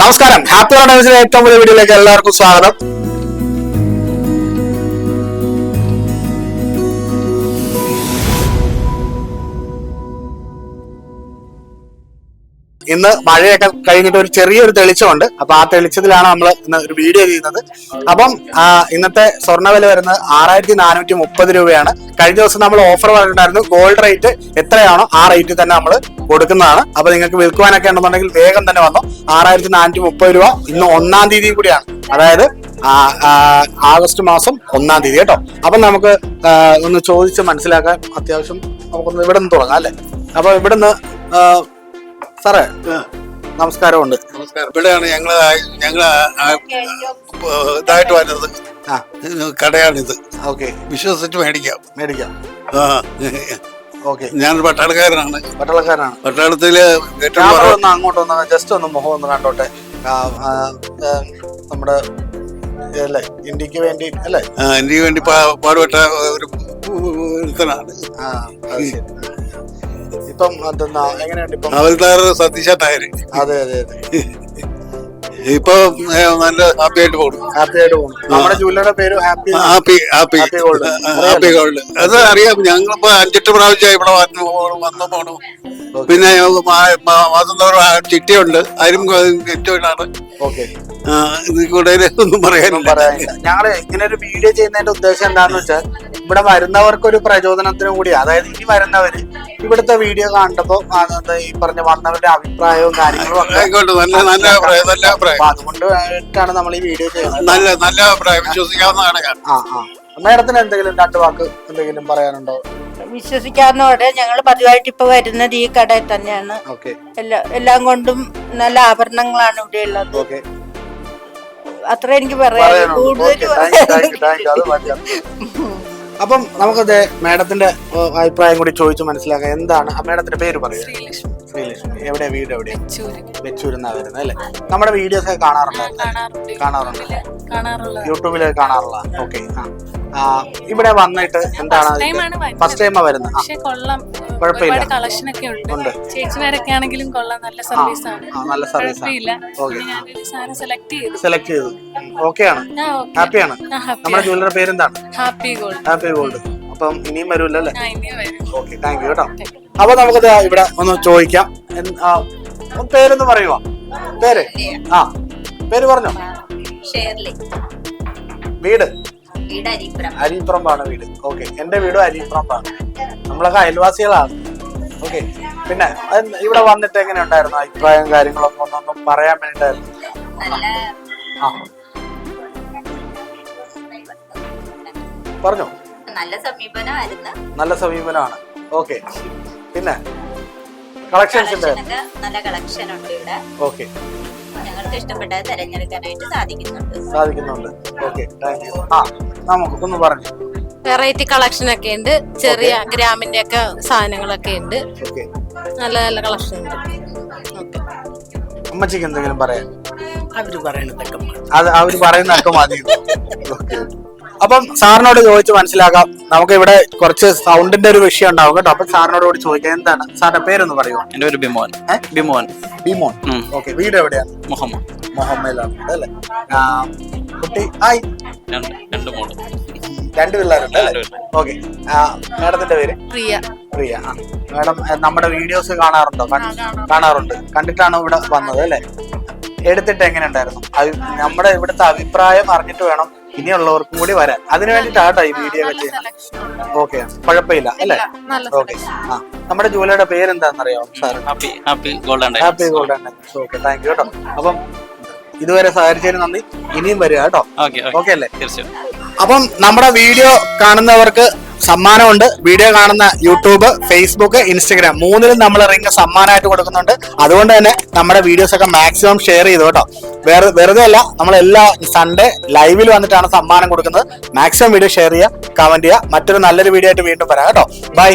നമസ്കാരം. ഹാപ്പി ഓണേഴ്സിലെ ഏറ്റവും പുതിയ വീഡിയോയിലേക്ക് എല്ലാവർക്കും സ്വാഗതം. ഇന്ന് മഴയൊക്കെ കഴിഞ്ഞിട്ട് ഒരു ചെറിയൊരു തെളിച്ചമുണ്ട്. അപ്പൊ ആ തെളിച്ചത്തിലാണ് നമ്മൾ ഇന്ന് ഒരു വീഡിയോ ചെയ്യുന്നത്. അപ്പം ഇന്നത്തെ സ്വർണ വില വരുന്നത് ആറായിരത്തി നാനൂറ്റി മുപ്പത് രൂപയാണ്. കഴിഞ്ഞ ദിവസം നമ്മൾ ഓഫർ പറഞ്ഞിട്ടുണ്ടായിരുന്നു ഗോൾഡ് റേറ്റ് എത്രയാണോ ആ റേറ്റ് തന്നെ നമ്മൾ കൊടുക്കുന്നതാണ്. അപ്പൊ നിങ്ങൾക്ക് വിൽക്കുവാനൊക്കെ ഉണ്ടെന്നുണ്ടെങ്കിൽ വേഗം തന്നെ വന്നു. ആറായിരത്തി നാനൂറ്റി മുപ്പത് രൂപ ഇന്ന് ഒന്നാം തീയതി കൂടിയാണ്. അതായത് ആഗസ്റ്റ് മാസം ഒന്നാം തീയതി കേട്ടോ. അപ്പൊ നമുക്ക് ഒന്ന് ചോദിച്ച് മനസ്സിലാക്കാൻ അത്യാവശ്യം നമുക്കൊന്ന് ഇവിടെ നിന്ന് തുടങ്ങാം അല്ലേ? അപ്പൊ ഇവിടുന്ന് സാറേ നമസ്കാരമുണ്ട്. നമസ്കാരം. ഇവിടെയാണ് ഞങ്ങൾ ഞങ്ങൾ ഇതായിട്ട് വരുന്നത്. ആ. കടയാണിത്. ഓക്കെ. വിശ്വസിച്ച് മേടിക്കാം. മേടിക്കാം. ആ. ഓക്കെ. ഞാനൊരു പട്ടാളക്കാരനാണ്. പട്ടാളക്കാരനാണ്. പട്ടാളത്തിൽ ഏറ്റവും ഒന്ന് അങ്ങോട്ട് ഒന്ന് ജസ്റ്റ് ഒന്ന് മുഖം ഒന്ന് കണ്ടോട്ടെ. നമ്മുടെ അല്ലേ ഇന്ത്യയ്ക്ക് വേണ്ടി അല്ലേ? ഇന്ത്യയ്ക്ക് വേണ്ടി പാടുപെട്ട ഒരു ഒരുത്തനാണ് ആ അത് ശരി. എന്തെന്നാ എങ്ങനെയുണ്ട് ഇപ്പം? അവൽദാർ സതീശ നായർ അതെ അതെ അതെ. ഇപ്പൊ നല്ല ഹാപ്പി ആയിട്ട് പോകുന്നു. ഹാപ്പി ആയിട്ട് പോകുന്നു. നമ്മുടെ ജൂലിയുടെ പേര് happy happy happy happy gold അത് അറിയാം ഞങ്ങളിപ്പോ അഞ്ചെട്ട് പ്രാവശ്യം ഇവിടെ വന്നു പോണു, വന്നു പോണു. പിന്നെ മാസം തോറും ചിട്ടിയുണ്ട്. അതിനും കൂടുതൽ ഒന്നും പറയാനില്ല. ഞങ്ങൾ ഇങ്ങനെ ഒരു വീഡിയോ ചെയ്യുന്നതിന്റെ ഉദ്ദേശം എന്താണെന്ന് വെച്ചാൽ ഇവിടെ വരുന്നവർക്ക് ഒരു പ്രചോദനത്തിനും കൂടി അതായത് ഇനി വരുന്നവര് ഇവിടുത്തെ വീഡിയോ കണ്ടപ്പോ ഈ പറഞ്ഞ വന്നവരുടെ അഭിപ്രായവും കാര്യങ്ങളും ഒക്കെ നല്ല നല്ല അഭിപ്രായം നല്ല അഭിപ്രായം. അപ്പൊ അതുകൊണ്ട് വേണ്ടിയിട്ടാണ് നമ്മൾ ഈ വീഡിയോ ചെയ്യുന്നത്. നല്ല നല്ല അഭിപ്രായം വിശ്വസിക്കാവുന്നതാണ് ആ ആ. മേഡത്തിന് എന്തെങ്കിലും രണ്ട് വാക്ക് എന്തെങ്കിലും പറയാനുണ്ടോ? വിശ്വസിക്കാവുന്നതോടെ ഞങ്ങൾ പതിവായിട്ട് ഇപ്പൊ വരുന്നത് ഈ കടയിൽ തന്നെയാണ്. ഓക്കെ. എല്ലാ എല്ലാം കൊണ്ടും നല്ല ആഭരണങ്ങളാണ് ഇവിടെ ഉള്ളത്. ഓക്കെ. അത്ര എനിക്ക് പറയാം കൂടുതൽ അപ്പം നമുക്കത് മേഡത്തിന്റെ അഭിപ്രായം കൂടി ചോദിച്ചു മനസ്സിലാക്കാം. എന്താണ്? മാഡത്തിന്റെ പേര് പറയൂ. ശ്രീലക്ഷ്മി. എവിടെ വീട് എവിടെ ചൂര് വെച്ചൂരുന്നാ വരുന്നത് അല്ലേ? നമ്മുടെ വീഡിയോസ് ഒക്കെ കാണാറുണ്ട്? കാണാറുണ്ട്. യൂട്യൂബിലൊക്കെ കാണാറുള്ള. ഓക്കെ. ആ. ഇവിടെ വന്നിട്ട് എന്താണ്. ഫസ്റ്റ് ടൈം വരുന്നത്. പക്ഷേ പക്ഷെ കൊള്ളാം. കുഴപ്പമില്ല. കളക്ഷൻ ഒക്കെ ഉണ്ട്. ചേച്ചിമാരൊക്കെ ആണെങ്കിലും കൊള്ളാം. നല്ല സർവീസ് ആണ്. നല്ല സർവീസ് ആണ്. സെലക്ട് ചെയ്തു. സെലക്ട് ചെയ്തു. ഓക്കെ ആണ്. ഹാപ്പി ആണ്. ഹാപ്പിയാണ് നമ്മുടെ പേര് പേരെന്താണ്? ഹാപ്പി ഗോൾഡ് ഹാപ്പി ഗോൾഡ് അപ്പം ഇനിയും വരൂല്ലോ അല്ലേ ഇനി വരും. ഓക്കെ താങ്ക് യു കേട്ടോ. അപ്പൊ നമുക്കത് ഇവിടെ ഒന്ന് ചോദിക്കാം. പേരൊന്ന് പറയുവാ? പേര്? ആ പേര് പറഞ്ഞോ. വീട്? വീട് അരിപ്പുറം അരിപ്പുറമ്പാണ് വീട്. ഓക്കെ എന്റെ വീടും അരിപ്പുറമ്പാണ് നമ്മളൊക്കെ അയൽവാസികളാണ്. ഓക്കെ പിന്നെ ഇവിടെ വന്നിട്ട് എങ്ങനെ ഉണ്ടായിരുന്നു അഭിപ്രായം കാര്യങ്ങളൊക്കെ ഒന്നൊന്നും പറയാൻ വേണ്ടിട്ടായിരുന്നു പറഞ്ഞോ? നല്ല സമീപനമായിരുന്നു. നല്ല സമീപനമാണ്. ഓക്കെ പിന്നെ കളക്ഷൻസ് നല്ല കളക്ഷൻ ഉണ്ട് ഇവിടെ. ഓക്കെ ഞങ്ങൾക്ക് ഇഷ്ടപ്പെട്ടത് തെരഞ്ഞെടുക്കാനായിട്ട് സാധിക്കുന്നുണ്ട്. സാധിക്കുന്നുണ്ട്. ഓക്കെ താങ്ക് യു ആ. നമുക്ക് ഒന്ന് പറഞ്ഞു. വെറൈറ്റി കളക്ഷൻ ഒക്കെ ഉണ്ട്. ചെറിയ ഗ്രാമിന്റെ ഒക്കെ സാധനങ്ങളൊക്കെ ഉണ്ട്. ഓക്കെ നല്ല നല്ല കളക്ഷൻ ഉണ്ട്. ഓക്കെ അമ്മച്ചിക്ക് എന്തെങ്കിലും പറയാം അവർ പറയണതൊക്കെ അത് അവർ പറയുന്നതൊക്കെ മതി. ഓക്കെ അപ്പം സാറിനോട് ചോദിച്ച് മനസ്സിലാക്കാം. നമുക്ക് ഇവിടെ കുറച്ച് സൗണ്ടിന്റെ ഒരു വിഷയം ഉണ്ടാവും കേട്ടോ. അപ്പൊ സാറിനോട് കൂടി ചോദിക്കാം. എന്താണ്? സാറിന്റെ പേരൊന്ന് പറയുമോ എന്റെ ഒരു ബിമോൻ. ബിമോൻ. ബിമോൻ. ഓക്കെ വീട് എവിടെയാണ് മുഹമ്മദ്. മുഹമ്മയിലാണ് അല്ലേ? ആ, കുട്ടി. ഹായ്. രണ്ട് രണ്ട് മോൾ. രണ്ട് പിള്ളേരുണ്ട് ഓക്കെ. മാഡത്തിന്റെ പേര്? പ്രിയ. പ്രിയ. ആ. മാഡം നമ്മുടെ വീഡിയോസ് കാണാറുണ്ടോ? കാണാറുണ്ട്. കണ്ടിട്ടാണ് ഇവിടെ വന്നത് അല്ലെ? എടുത്തിട്ട് എങ്ങനെ ഉണ്ടായിരുന്നു നമ്മുടെ ഇവിടുത്തെ അഭിപ്രായം അറിഞ്ഞിട്ട് വേണം ഇനിയുള്ളവർക്കും കൂടി വരാൻ. അതിനു വേണ്ടിട്ടാട്ടോ ഈ വീഡിയോ ഒക്കെ ചെയ്യുന്നത്. ഓക്കെ. കുഴപ്പമില്ല അല്ലേ? നല്ല ഓക്കെ. ആ. നമ്മുടെ ജൂലയുടെ പേരെന്താണെന്നറിയാമോ sir happy happy golden happy gold okay thank you കേട്ടോ. അപ്പം ഇതുവരെ സഹകരിച്ചതിന് നന്ദി. ഇനിയും വരിക കേട്ടോ. ഓക്കെ അല്ലേ? തീർച്ചയായും അപ്പം നമ്മുടെ വീഡിയോ കാണുന്നവർക്ക് സമ്മാനമുണ്ട്. വീഡിയോ കാണുന്ന യൂട്യൂബ് ഫേസ്ബുക്ക് ഇൻസ്റ്റഗ്രാം മൂന്നിലും നമ്മൾ റിങ് സമ്മാനമായിട്ട് കൊടുക്കുന്നുണ്ട്. അതുകൊണ്ട് തന്നെ നമ്മുടെ വീഡിയോസ് ഒക്കെ മാക്സിമം ഷെയർ ചെയ്തു കേട്ടോ. വേറെ വെറുതെ അല്ല നമ്മൾ എല്ലാ സൺഡേ ലൈവിൽ വന്നിട്ടാണ് സമ്മാനം കൊടുക്കുന്നത്. മാക്സിമം വീഡിയോ ഷെയർ ചെയ്യുക കമന്റ് ചെയ്യുക. മറ്റൊരു നല്ലൊരു വീഡിയോ ആയിട്ട് വീണ്ടും വരാം കേട്ടോ. ബൈ